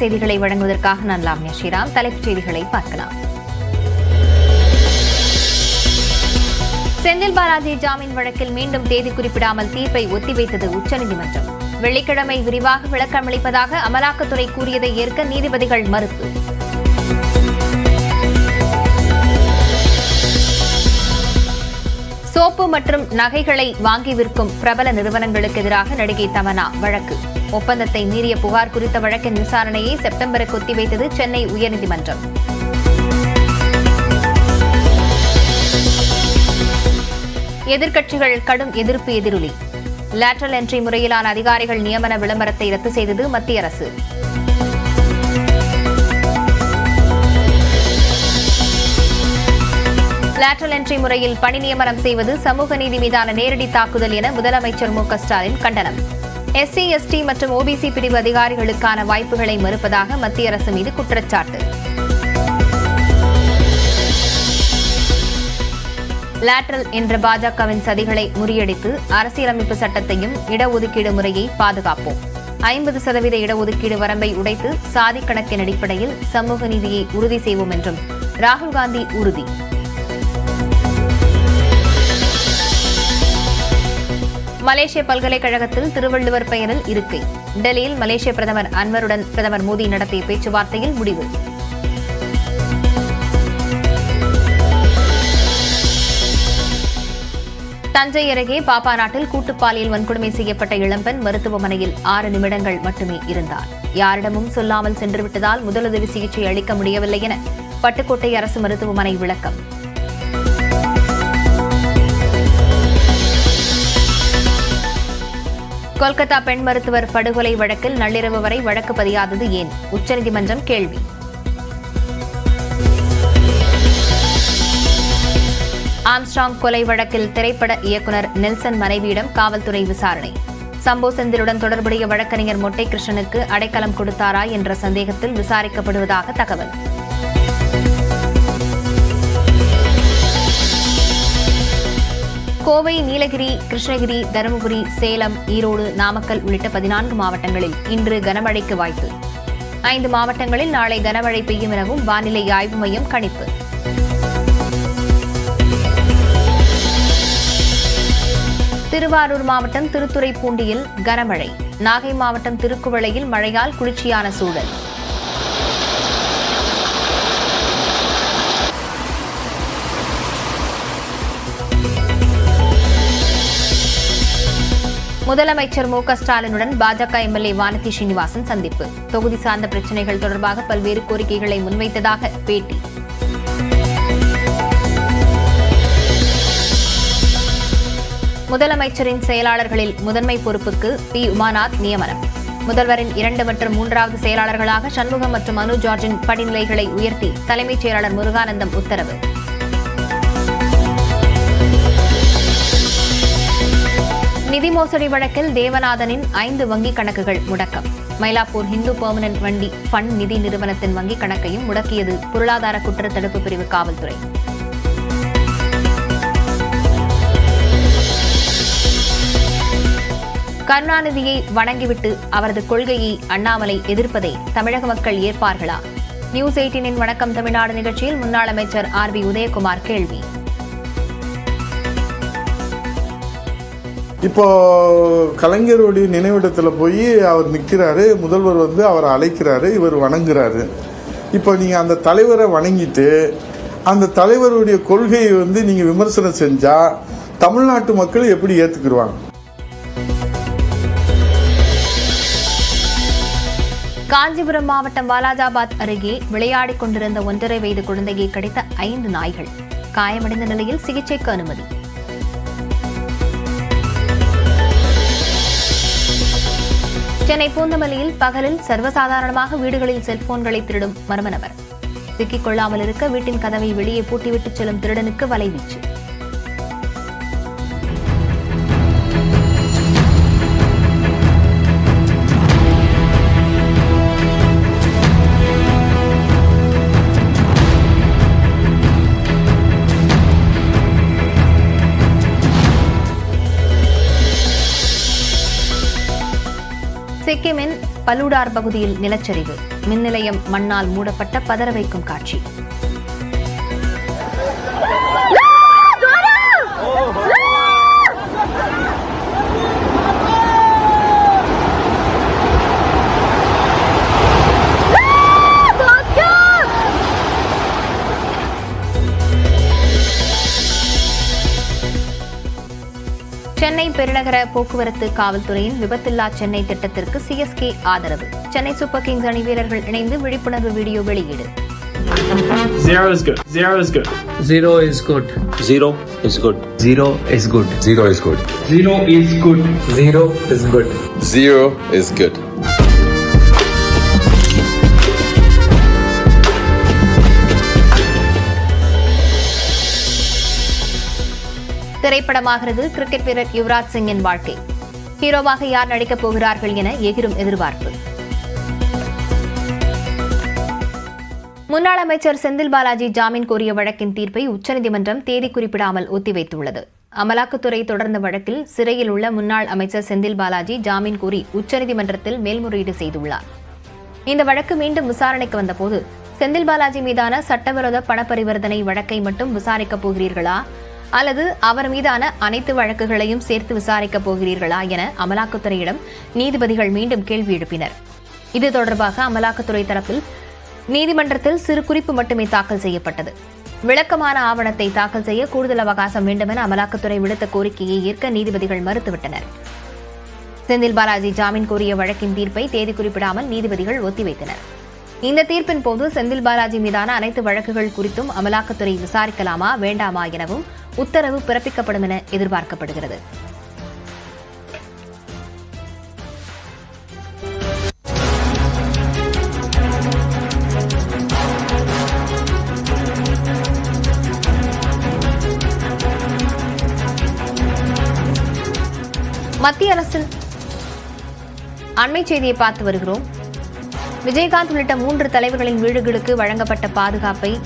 செய்திகளை வழங்குவதற்காக நான் லாம்யா ஸ்ரீராம். தலைப்புச் செய்திகளை பார்க்கலாம். செந்தில் பாலாஜி ஜாமீன் வழக்கில் மீண்டும் தேதி குறிப்பிடாமல் தீர்ப்பை ஒத்திவைத்தது உச்சநீதிமன்றம். வெள்ளிக்கிழமை விரிவாக விளக்கமளிப்பதாக அமலாக்கத்துறை கூறியதை ஏற்க நீதிபதிகள் மறுப்பு. சோப்பு மற்றும் நகைகளை வாங்கி விற்கும் பிரபல நிறுவனங்களுக்கு எதிராக நடிகை தமனா வழக்கு. ஒப்பந்தத்தை மீறிய புகார் குறித்த வழக்கின் விசாரணையை செப்டம்பருக்கு ஒத்திவைத்தது சென்னை உயர்நீதிமன்றம். எதிர்க்கட்சிகள் கடும் எதிர்ப்பு எதிரொலி. லேட்டரல் என்ட்ரி முறையிலான அதிகாரிகள் நியமன விளம்பரத்தை ரத்து செய்தது மத்திய அரசு. லேட்டரல் என்ட்ரி முறையில் பணி நியமனம் செய்வது சமூக நீதி மீதான நேரடி தாக்குதல் என முதலமைச்சர் மு ஸ்டாலின் கண்டனம். எஸ்சி எஸ்டி மற்றும் ஓபிசி பிரிவு அதிகாரிகளுக்கான வாய்ப்புகளை மறுப்பதாக மத்திய அரசு மீது குற்றச்சாட்டு. லேட்ரல் என்ற பாஜகவின் சதிகளை முறியடித்து அரசியலமைப்பு சட்டத்தையும் இடஒதுக்கீடு முறையை பாதுகாப்போம். ஐம்பது சதவீத இடஒதுக்கீடு வரம்பை உடைத்து சாதி கணக்கின் அடிப்படையில் சமூக நீதியை உறுதி செய்வோம் என்றும் ராகுல் காந்தி உறுதி. மலேசிய பல்கலைக்கழகத்தில் திருவள்ளுவர் பெயரில் இருக்கை. டெல்லியில் மலேசிய பிரதமர் அன்வருடன் பிரதமர் மோடி நடத்திய பேச்சுவார்த்தையில் முடிவு. தஞ்சை அருகே பாப்பா நாட்டில் கூட்டுப்பாலியல் வன்கொடுமை செய்யப்பட்ட இளம்பெண் மருத்துவமனையில் ஆறு நிமிடங்கள் மட்டுமே இருந்தார். யாரிடமும் சொல்லாமல் சென்றுவிட்டதால் முதலுதவி சிகிச்சை அளிக்க முடியவில்லை என பட்டுக்கோட்டை அரசு மருத்துவமனை விளக்கம். கொல்கத்தா பெண் மருத்துவர் படுகொலை வழக்கில் நள்ளிரவு வரை வழக்கு பதியாதது ஏன்? உச்சநீதிமன்றம் கேள்வி. ஆம்ஸ்டாங் கொலை வழக்கில் திரைப்பட இயக்குனர் நெல்சன் மனைவியிடம் காவல்துறை விசாரணை. சம்போ செந்திலுடன் தொடர்புடைய வழக்கறிஞர் மொட்டை கிருஷ்ணனுக்கு அடைக்கலம் கொடுத்தாரா என்ற சந்தேகத்தில் விசாரிக்கப்படுவதாக தகவல். கோவை நீலகிரி கிருஷ்ணகிரி தருமபுரி சேலம் ஈரோடு நாமக்கல் உள்ளிட்ட பதினான்கு மாவட்டங்களில் இன்று கனமழைக்கு வாய்ப்பு. ஐந்து மாவட்டங்களில் நாளை கனமழை பெய்யும் எனவும் வானிலை ஆய்வு மையம் கணிப்பு. திருவாரூர் மாவட்டம் திருத்துறைப்பூண்டியில் கனமழை. நாகை மாவட்டம் திருக்குவளையில் மழையால் குளிர்ச்சியான சூழல். முதலமைச்சர் மு ஸ்டாலினுடன் பாஜக எம்எல்ஏ வானதி ஸ்ரீனிவாசன் சந்திப்பு. தொகுதி சார்ந்த பிரச்சினைகள் தொடர்பாக பல்வேறு கோரிக்கைகளை முன்வைத்ததாக பேட்டி. முதலமைச்சரின் செயலாளர்களில் முதன்மை பொறுப்புக்கு பி. உமாநாத் நியமனம். முதல்வரின் இரண்டு மற்றும் மூன்றாவது செயலாளர்களாக சண்முகம் மற்றும் அனு ஜார்ஜின் படிநிலைகளை உயர்த்தி தலைமைச் செயலாளர் முருகானந்தம் உத்தரவு. நிதி மோசடி வழக்கில் தேவநாதனின் ஐந்து வங்கிக் கணக்குகள் முடக்கம். மயிலாப்பூர் ஹிந்து பெர்மனன்ட் வண்டி ஃபண்ட் நிதி நிறுவனத்தின் வங்கிக் கணக்கையும் முடக்கியது பொருளாதார குற்ற தடுப்பு பிரிவு காவல்துறை. கருணாநிதியை வணங்கிவிட்டு அவரது கொள்கையை அண்ணாமலை எதிர்ப்பதை தமிழக மக்கள் ஏற்பார்களா? நியூஸ் எயிட்டீனின் வணக்கம் தமிழ்நாடு நிகழ்ச்சியில் முன்னாள் அமைச்சர் ஆர் பி உதயகுமார் கேள்வி. இப்போ கலைஞருடைய நினைவிடத்தில் போய் அவர் நிற்கிறாரு முதல்வர் வந்து அவரை அழைக்கிறாரு இவர் வணங்குறாரு. இப்போ நீங்கள் அந்த தலைவரை வணங்கிட்டு அந்த தலைவருடைய கொள்கையை வந்து நீங்கள் விமர்சனம் செஞ்சால் தமிழ்நாட்டு மக்கள் எப்படி ஏற்றுக்குருவாங்க காஞ்சிபுரம் மாவட்டம் வாலாஜாபாத் அருகே விளையாடிக் கொண்டிருந்த ஒன்றரை வயது குழந்தையை கடித்த ஐந்து நாய்கள். காயமடைந்த நிலையில் சிகிச்சைக்கு அனுமதி. சென்னை பூந்தமல்லியில் பகலில் சர்வசாதாரணமாக வீடுகளில் செல்போன்களை திருடும் மர்ம நபர். சிக்கிக் கொள்ளாமல் இருக்க வீட்டின் கதவை வெளியே பூட்டிவிட்டு செல்லும் திருடனுக்கு வலைவீச்சு சிக்கிமின் பல்லூடார் பகுதியில் நிலச்சரிவு. மின் நிலையம் மண்ணால் மூடப்பட்ட பதற வைக்கும் காட்சி. பெருநகர போக்குவரத்து காவல்துறையின் விபத்தில்லா சென்னை திட்டத்திற்கு சிஎஸ்கே ஆதரவு சென்னை சூப்பர் கிங்ஸ் அணி வீரர்கள் இணைந்து விழிப்புணர்வு வீடியோ வெளியீடு Zero is good. Zero is good. Zero is good. Zero is good. Zero is good. Zero is good. Zero is good. Zero is good. Zero is good. திரைப்படமாகிறது cricket வீரர் யுவராஜ் சிங்கின் வாழ்க்கை. ஹீரோவாக யார் நடிக்கப் போகிறார்கள் என எகிரும் எதிர்பார்ப்பு. முன்னாள் அமைச்சர் செந்தில் பாலாஜி ஜாமீன் கோரிய வழக்கின் தீர்ப்பை உச்சநீதிமன்றம் தேதி குறிப்பிடாமல் ஒத்திவைத்துள்ளது. அமலாக்கத்துறை தொடர்ந்த வழக்கில் சிறையில் உள்ள முன்னாள் அமைச்சர் செந்தில் பாலாஜி ஜாமீன் கோரி உச்சநீதிமன்றத்தில் மேல்முறையீடு செய்துள்ளார். இந்த வழக்கு மீண்டும் விசாரணைக்கு வந்தபோது செந்தில் பாலாஜி மீதான சட்டவிரோத பண பரிவர்த்தனை வழக்கை மட்டும் விசாரிக்கப் போகிறீர்களா? அல்லது அவர் மீதான அனைத்து வழக்குகளையும் சேர்த்து விசாரிக்கப் போகிறீர்களா என அமலாக்கத்துறையிடம் நீதிபதிகள் மீண்டும் கேள்வி எழுப்பினர். இது தொடர்பாக அமலாக்கத்துறை தரப்பில் நீதிமன்றத்தில் சிறு குறிப்பு மட்டுமே தாக்கல் செய்யப்பட்டது. விளக்கமான ஆவணத்தை தாக்கல் செய்ய கூடுதல் அவகாசம் வேண்டுமென அமலாக்கத்துறை விடுத்த கோரிக்கையை ஏற்க நீதிபதிகள் மறுத்துவிட்டனர். செந்தில் பாலாஜி ஜாமீன் கோரிய வழக்கின் தீர்ப்பை தேதி குறிப்பிடாமல் நீதிபதிகள் ஒத்திவைத்தனர். இந்த தீர்ப்பின் போது செந்தில் பாலாஜி மீதான அனைத்து வழக்குகள் குறித்தும் அமலாக்கத்துறை விசாரிக்கலாமா வேண்டாமா எனவும் உத்தரவு பிறப்பிக்கப்படும் என எதிர்பார்க்கப்படுகிறது. மத்திய அரசின் அண்மை செய்தியை பார்த்து வருகிறோம். விஜயகாந்த் உள்ளிட்ட மூன்று தலைவர்களின் வீடுகளுக்கு வழங்கப்பட்ட பாதுகாப்பை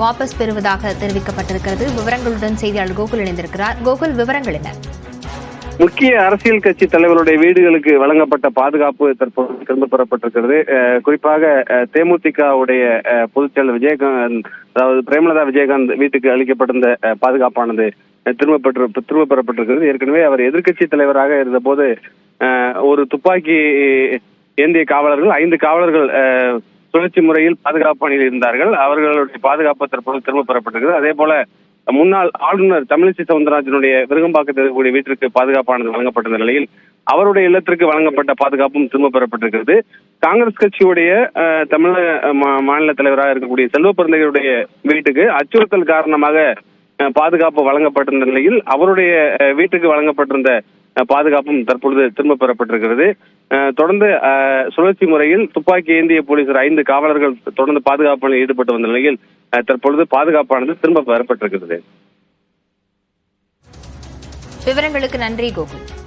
வாபஸ் பெறுவதாக தெரிவிக்கப்பட்டிருக்கிறது. விவரங்களுடன் செய்தியாளர் கோகுல் இணைந்திருக்கிறார். கோகுல் விவரங்கள் என்ன? முக்கிய அரசியல் கட்சி தலைவருடைய வீடுகளுக்கு வழங்கப்பட்ட பாதுகாப்பு தற்போது திரும்ப பெறப்பட்டிருக்கிறது. குறிப்பாக தேமுதிகவுடைய பொதுச் செயலர் விஜயகாந்த் அதாவது பிரேமலதா விஜயகாந்த் வீட்டுக்கு அளிக்கப்பட்டிருந்த பாதுகாப்பானது திரும்ப பெற்று திரும்ப பெறப்பட்டிருக்கிறது. ஏற்கனவே அவர் எதிர்க்கட்சி தலைவராக இருந்தபோது ஒரு துப்பாக்கி ஏந்திய காவலர்கள் ஐந்து காவலர்கள் சுழற்சி முறையில் பாதுகாப்பு பணியில் இருந்தார்கள். அவர்களுடைய பாதுகாப்பு தற்போது திரும்ப பெறப்பட்டிருக்கிறது. அதே போல முன்னாள் ஆளுநர் தமிழிசை சவுந்தரராஜனுடைய விருகம்பாக்கத்தில் இருக்கக்கூடிய வீட்டிற்கு பாதுகாப்பானது வழங்கப்பட்ட நிலையில் அவருடைய இல்லத்திற்கு வழங்கப்பட்ட பாதுகாப்பும் திரும்ப பெறப்பட்டிருக்கிறது. காங்கிரஸ் கட்சியுடைய அஹ், தமிழக மா- மாநில தலைவராக இருக்கக்கூடிய செல்வ பிறந்தகையுடைய வீட்டுக்கு அச்சுறுத்தல் காரணமாக அஹ், பாதுகாப்பு வழங்கப்பட்டிருந்த நிலையில் அவருடைய அஹ், வீட்டுக்கு வழங்கப்பட்டிருந்த பாதுகாப்பும் தற்பொழுது திரும்ப பெறப்பட்டிருக்கிறது. அஹ், தொடர்ந்து சுழற்சி முறையில் துப்பாக்கி ஏந்திய போலீசர் ஐந்து காவலர்கள் தொடர்ந்து பாதுகாப்பில் ஈடுபட்டு வந்த நிலையில் தற்பொழுது பாதுகாப்பானது திரும்ப பெறப்பட்டிருக்கிறது. விவரங்களுக்கு நன்றி கோகுல்.